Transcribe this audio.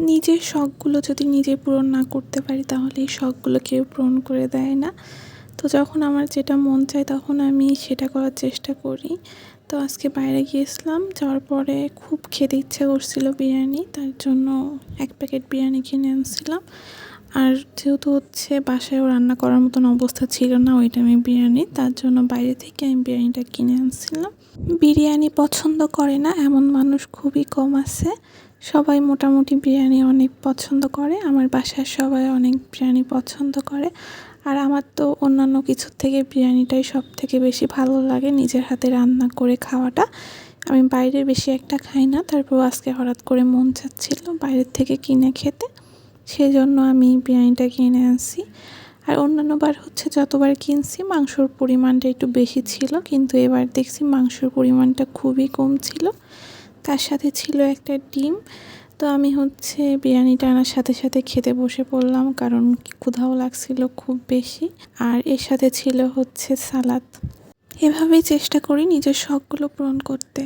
নিজের শখগুলো যদি নিজে পূরণ না করতে পারি, তাহলে এই শখগুলো কেউ পূরণ করে দেয় না। তো যখন আমার যেটা মন চায়, তখন আমি সেটা করার চেষ্টা করি। তো আজকে বাইরে গিয়েছিলাম, যাওয়ার পরে খুব খেতে ইচ্ছে করছিল বিরিয়ানি, তার জন্য এক প্যাকেট বিরিয়ানি কিনে আনছিলাম। আর যেহেতু হচ্ছে বাসায়ও রান্না করার মতন অবস্থা ছিল না, ওই টাইমে বিরিয়ানি, তার জন্য বাইরে থেকে আমি বিরিয়ানিটা কিনে আনছিলাম। বিরিয়ানি পছন্দ করে না, এমন মানুষ খুবই কম আছে। সবাই মোটামুটি বিরিয়ানি অনেক পছন্দ করে, আমার বাসার সবাই অনেক বিরিয়ানি পছন্দ করে। আর আমার তো অন্যান্য কিছুর থেকে বিরিয়ানিটাই সব থেকে বেশি ভালো লাগে, নিজের হাতে রান্না করে খাওয়াটা। আমি বাইরে বেশি একটা খাই না তারপর আজকে হঠাৎ করে মন চাচ্ছিল বাইরের থেকে কিনে খেতে। সেই জন্য আমি বিরিয়ানিটা কিনে আনছি। আর অন্যান্যবার হচ্ছে যতবার কিনছি, মাংসর পরিমাণটা একটু বেশি ছিল, কিন্তু এবার দেখছি মাংসর পরিমাণটা খুবই কম ছিল। তার সাথে ছিল একটা ডিম। তো আমি হচ্ছে বিরিয়ানিটা আনার সাথে সাথে খেতে বসে পড়লাম কারণ ক্ষুধাও লাগছিল খুব বেশি। আর এর সাথে ছিল হচ্ছে সালাদ। এভাবেই চেষ্টা করি নিজের শখগুলো পূরণ করতে।